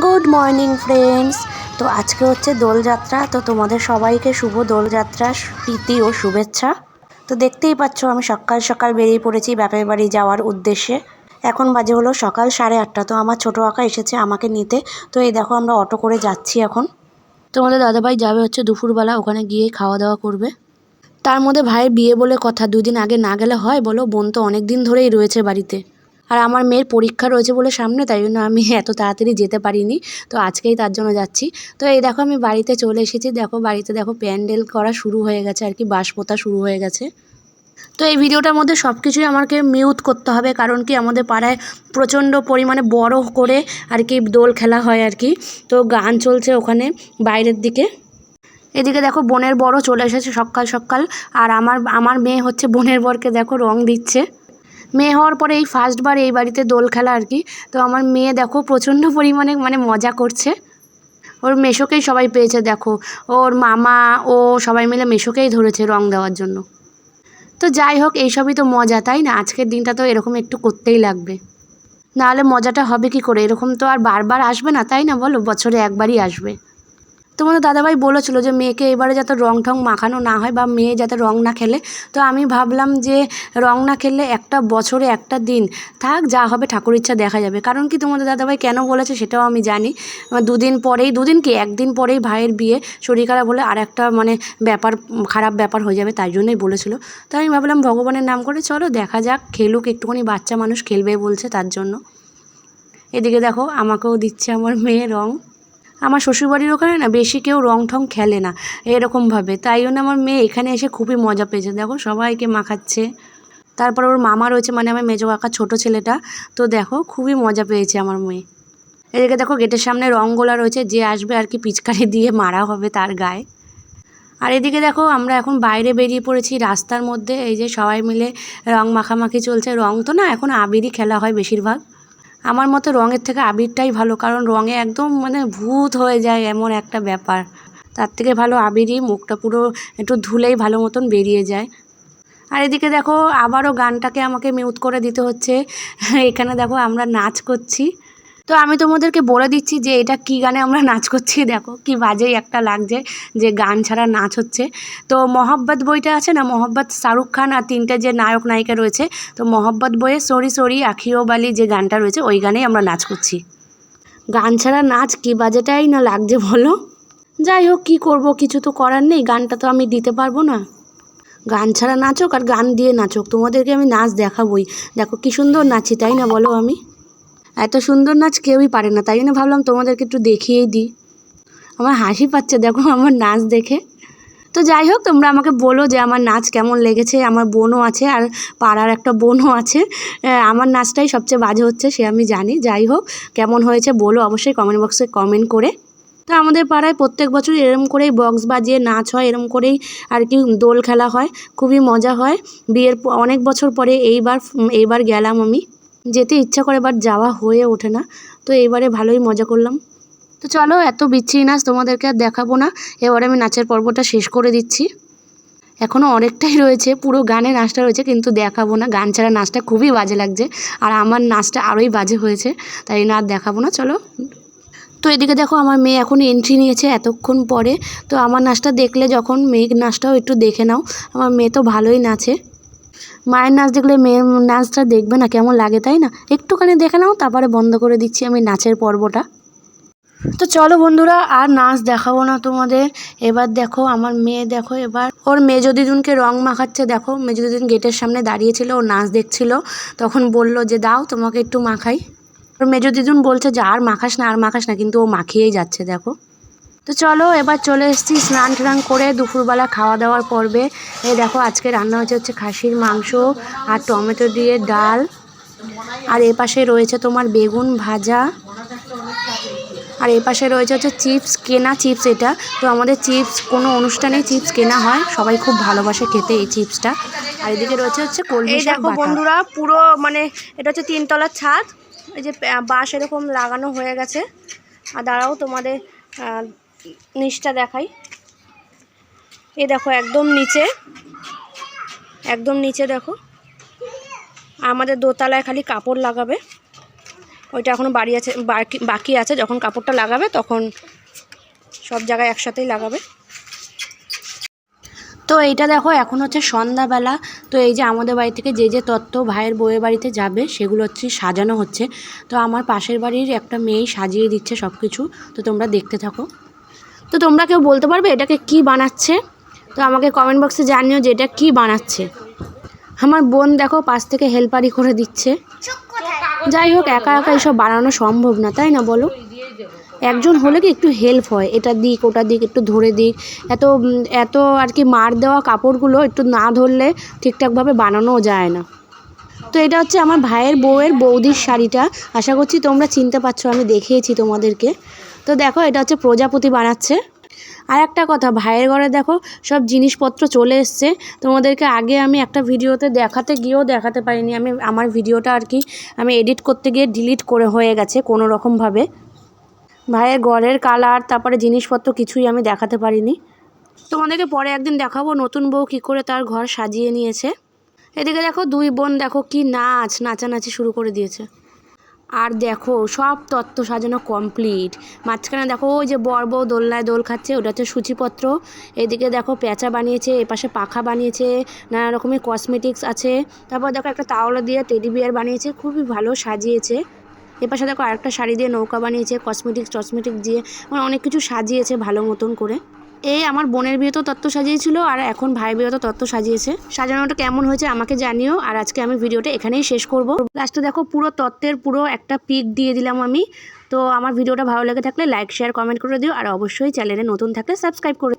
Good morning friends তো আজকে হচ্ছে দোলযাত্রা, তো তোমাদের সবাইকে শুভ দোলযাত্রা, প্রীতি ও শুভেচ্ছা। তো দেখতেই পাচ্ছ, আমি সকাল সকাল বেরিয়ে পড়েছি বাপের বাড়ি যাওয়ার উদ্দেশ্যে। এখন বাজে হলো সকাল সাড়ে আটটা, তো আমার ছোটো আঁকা এসেছে আমাকে নিতে। তো এই দেখো, আমরা অটো করে যাচ্ছি এখন। তোমাদের দাদাভাই যাবে হচ্ছে দুপুরবেলা, ওখানে গিয়ে খাওয়া দাওয়া করবে। তার মধ্যে ভাইয়ের বিয়ে বলে কথা, দুদিন আগে না গেলে হয় বলো, বোন তো অনেক দিন ধরেই রয়েছে বাড়িতে। আর আমার মেয়ের পরীক্ষা রয়েছে বলে সামনে, তাই জন্য আমি এত তাড়াতাড়ি যেতে পারিনি। তো আজকেই তার জন্য যাচ্ছি। তো এই দেখো আমি বাড়িতে চলে এসেছি। দেখো বাড়িতে দেখো প্যান্ডেল করা শুরু হয়ে গেছে আর কি বাঁশ পোতা শুরু হয়ে গেছে। তো এই ভিডিওটার মধ্যে সব কিছুই আমাকে মিউট করতে হবে, কারণ কি আমাদের পাড়ায় প্রচণ্ড পরিমাণে বড় করে আর কি দোল খেলা হয় আর কি। তো গান চলছে ওখানে বাইরের দিকে। এদিকে দেখো বোনের বড় চলে এসেছে সকাল সকাল, আর আমার আমার মেয়ে হচ্ছে বোনের বরকে দেখো রং দিচ্ছে। মেয়ে হওয়ার পরে এই ফার্স্টবার এই বাড়িতে দোল খেলা আর কি। তো আমার মেয়ে দেখো প্রচণ্ড পরিমাণে মানে মজা করছে। ওর মেশোকেই সবাই পেয়েছে, দেখো। ওর মামা, ও সবাই মিলে মেশোকেই ধরেছে রং দেওয়ার জন্য। তো যাই হোক এইসবই তো মজা, তাই না? আজকের দিনটা তো এরকম একটু করতেই লাগবে। নাহলে মজাটা হবে কি করে? এরকম তো আর বারবার আসবে না, তাই না বলো? বছরে একবারই আসবে। তোমাদের দাদাভাই বলেছিলো যে মেয়েকে এবারে যাতে রং ঠং মাখানো না হয় বা মেয়ে যাতে রং না খেলে। তো আমি ভাবলাম যে রং না খেললে একটা বছরে একটা দিন, থাক যা হবে ঠাকুর ইচ্ছা দেখা যাবে। কারণ কি তোমাদের দাদাভাই কেন বলেছে সেটাও আমি জানি। দুদিন পরেই, দুদিন কি? একদিন পরেই ভাইয়ের বিয়ে, শরীর খারাপ হলে আর একটা মানে ব্যাপার, খারাপ ব্যাপার হয়ে যাবে তাই জন্যই বলেছিল। তো আমি ভাবলাম ভগবানের নাম করে চলো দেখা যাক, খেলুক, একটুখানি বাচ্চা মানুষ খেলবে বলছে তার জন্য। এদিকে দেখো আমাকেও দিচ্ছে আমার মেয়ে রং। আমার শ্বশুরবাড়ির ওখানে না বেশি কেউ রং ঠং খেলে না, এরকমভাবে। তাই জন্য আমার মেয়ে এখানে এসে খুবই মজা পেয়েছে। দেখো, সবাইকে মাখাচ্ছে। তারপর ওর মামা রয়েছে মানে আমার মেজো কাকা, ছোটো ছেলেটা। তো দেখো, খুবই মজা পেয়েছে আমার মেয়ে। এদিকে দেখো, গেটের সামনে রঙগোলা রয়েছে, যে আসবে আর কি পিচকারি দিয়ে মারা হবে তার গায়ে। আর এদিকে দেখো, আমরা এখন বাইরে বেরিয়ে পড়েছি রাস্তার মধ্যে। এই যে সবাই মিলে রং মাখামাখি চলছে। রং তো না, এখন আবিরই খেলা হয় বেশিরভাগ। আমার মতে রঙের থেকে আবিরটাই ভালো, কারণ রঙে একদম মানে ভূত হয়ে যায় এমন একটা ব্যাপার। তার থেকে ভালো আবিরই, মুখটা পুরো একটু ধুলেই ভালো মতন বেরিয়ে যায়। আর এদিকে দেখো, আবারও গানটাকে আমাকে মিউট করে দিতে হচ্ছে। এখানে দেখো আমরা নাচ করছি। তো আমি তোমাদেরকে বলে দিচ্ছি যে এটা কী গানে আমরা নাচ করছি, দেখো কি বাজেই একটা লাগছে যে গান ছাড়া নাচ হচ্ছে। তো মহব্বত বইটা আছে না, মহব্বত শাহরুখ খান আর তিনটে যে নায়ক নায়িকা রয়েছে, তো মহব্বত বইয়ে সরি সরি আখিও বালি যে গানটা রয়েছে, ওই গানেই আমরা নাচ করছি। গান ছাড়া নাচ কী বাজেটাই না লাগছে বলো? যাই হোক, কী করব, কিছু তো করার নেই, গানটা তো আমি দিতে পারব না। গান ছাড়া নাচক আর গান দিয়ে নাচক, তোমাদেরকে আমি নাচ দেখাবই। দেখো কী সুন্দর নাচি, তাই না বলো আমি? এত সুন্দর নাচ কেউই পারে না, তাই জন্য ভাবলাম তোমাদেরকে একটু দেখিয়েই দিই। আমার হাসি পাচ্ছে, দেখো আমার নাচ দেখে। তো যাই হোক, তোমরা আমাকে বলো যে আমার নাচ কেমন লেগেছে, আমার বোনও আছে আর পাড়ার একটা বোনও আছে। আমার নাচটাই সবচেয়ে বাজে হচ্ছে, সে আমি জানি। যাই হোক, কেমন হয়েছে বলো অবশ্যই কমেন্ট বক্সে কমেন্ট করে। তো আমাদের পাড়ায় প্রত্যেক বছর এরম করেই বক্স বাজিয়ে নাচ হয়, এরম করেই আর কি দোল খেলা হয়, খুবই মজা হয়। বিয়ের অনেক বছর পরে এইবার এইবার গেলাম আমি। যেতে ইচ্ছা করে বাট যাওয়া হয়ে ওঠে না। তো এইবারে ভালোই মজা করলাম। তো চলো, এত বিচ্ছিরি নাচ তোমাদেরকে আর দেখাবো না। এবারে আমি নাচের পর্বটা শেষ করে দিচ্ছি। এখনও অনেকটাই রয়েছে, পুরো গানে নাচটা রয়েছে, কিন্তু দেখাবো না। গান ছাড়া নাচটা খুবই বাজে লাগছে, আর আমার নাচটা আরোই বাজে হয়েছে, তাই না, আর দেখাবো না, চলো। তো এদিকে দেখো, আমার মেয়ে এখন এন্ট্রি নিয়েছে এতক্ষণ পরে। তো আমার নাচটা দেখলে যখন মেয়ের নাচটাও একটু দেখে নাও। আমার মেয়ে তো ভালোই নাচে। মায়ের নাচ দেখলে মেয়ের নাচটা দেখবে না, কেমন লাগে তাই না? একটুখানি দেখে নাও, তারপরে বন্ধ করে দিচ্ছি আমি নাচের পর্বটা। তো চলো বন্ধুরা, আর নাচ দেখাবো না তোমাদের। এবার দেখো, আমার মেয়ে দেখো, এবার ওর মেজো দিদুনকে রং মাখাচ্ছে, দেখো মেজো দিদুন গেটের সামনে দাঁড়িয়েছিল ও নাচ দেখছিল। তখন বলল যে, দাও, তোমাকে একটু মাখাই। ওর মেজো দিদুন বলছে যে, আর মাখাস না, আর মাখাস না। কিন্তু ও মাখিয়েই যাচ্ছে, দেখো। তো চলো এবার চলে এসেছি স্নান টান করে দুপুরবেলা খাওয়া দাওয়ার পর্বে। এই দেখো আজকে রান্না হচ্ছে হচ্ছে খাসির মাংস আর টমেটো দিয়ে ডাল। আর এ পাশে রয়েছে তোমার বেগুন ভাজা। আর এ পাশে রয়েছে হচ্ছে চিপস কেনা চিপস এটা। তো আমাদের চিপস কোনো অনুষ্ঠানে চিপস কেনা হয়। সবাই খুব ভালোবাসে খেতে এই চিপসটা। আর এদিকে রয়েছে হচ্ছে কলমি দেখো বন্ধুরা পুরো মানে এটা হচ্ছে তিনতলার ছাদ। এই যে বাঁশ এরকম লাগানো হয়ে গেছে। আর দাঁড়াও তোমাদের নিচটা দেখাই। এই দেখো, একদম নিচে। একদম নিচে দেখো। আমাদের দোতলায় খালি কাপড় লাগাবে। ওইটা এখনও বাড়ি আছে, বাকি বাকি আছে। যখন কাপড়টা লাগাবে, তখন সব জায়গায় একসাথেই লাগাবে। তো এইটা দেখো, এখন হচ্ছে সন্ধ্যাবেলা। তো এই যে আমাদের বাড়ি থেকে যে যে তত্ত্ব ভাইয়ের বউয়ের বাড়িতে যাবে, সেগুলো হচ্ছে সাজানো হচ্ছে। তো আমার পাশের বাড়ির একটা মেয়ে সাজিয়ে দিচ্ছে সব কিছু তো তোমরা দেখতে থাকো। তো তোমরা কেউ বলতে পারবে এটাকে কি বানাচ্ছে? তো আমাকে কমেন্ট বক্সে জানিও যে এটা কি বানাচ্ছে। আমার বোন দেখো পাশ থেকে হেল্পারি করে দিচ্ছে। যাই হোক, একা একা এসব বানানো সম্ভব না, তাই না বলো? একজন হলে কি একটু হেল্প হয়? এটা দিক, ওটা দিক, একটু ধরে দিক। এত এত আর কি মার দেওয়া কাপড়গুলো একটু না ধরলে ঠিকঠাকভাবে বানানোও যায় না। তো এটা হচ্ছে আমার ভাইয়ের বউয়ের বৌদির শাড়িটা। আশা করছি তোমরা চিনতে পারছ, আমি দেখিয়েছি তোমাদেরকে। তো দেখো, এটা হচ্ছে প্রজাপতি বানাচ্ছে। আর একটা কথা, ভাইয়ের ঘরে দেখো, সব জিনিসপত্র চলে এসছে। তোমাদেরকে আগে আমি একটা ভিডিওতে দেখাতে গিয়েও দেখাতে পারিনি। আমি, আমার ভিডিওটা আর কি, আমি এডিট করতে গিয়ে ডিলিট করে হয়ে গেছে কোনো রকমভাবে ভাইয়ের ঘরের কালার তারপরে জিনিসপত্র কিছুই আমি দেখাতে পারিনি। তোমাদেরকে পরে একদিন দেখাবো, নতুন বউ কী করে তার ঘর সাজিয়ে নিয়েছে। এদিকে দেখো, দুই বোন দেখো, কি নাচ, নাচানাচি শুরু করে দিয়েছে। আর দেখো, সব তত্ত্ব সাজানো কমপ্লিট মাঝখানে দেখো, ওই যে বর বউ দোলনায় দোল খাচ্ছে, ওটা হচ্ছে সূচিপত্র। এদিকে দেখো, পেঁচা বানিয়েছে, এপাশে পাখা বানিয়েছে, নানা রকমের কসমেটিক্স আছে। তারপর দেখো, একটা তাওলা দিয়ে টেডি বিয়ার বানিয়েছে, খুবই ভালো সাজিয়েছে। এপাশে দেখো, আরেকটা শাড়ি দিয়ে নৌকা বানিয়েছে কসমেটিক্স টসমেটিক্স দিয়ে মানে অনেক কিছু সাজিয়েছে ভালো মতন করে। এই আমার বোনের বিয়ে তো তত্ত্ব সাজিয়েছিল আর এখন ভাই বিয়ে তো তত্ত্ব সাজিয়েছে। সাজানোটা কেমন হয়েছে আমাকে জানিও আর আজকে আমি ভিডিওটা এখানেই শেষ করব। লাস্টে দেখো পুরো তত্ত্বের পুরো একটা পিক দিয়ে দিলাম আমি। তো আমার ভিডিওটা ভালো লেগে থাকলে লাইক শেয়ার কমেন্ট করে দিও আর অবশ্যই চ্যানেলে নতুন থাকলে সাবস্ক্রাইব করে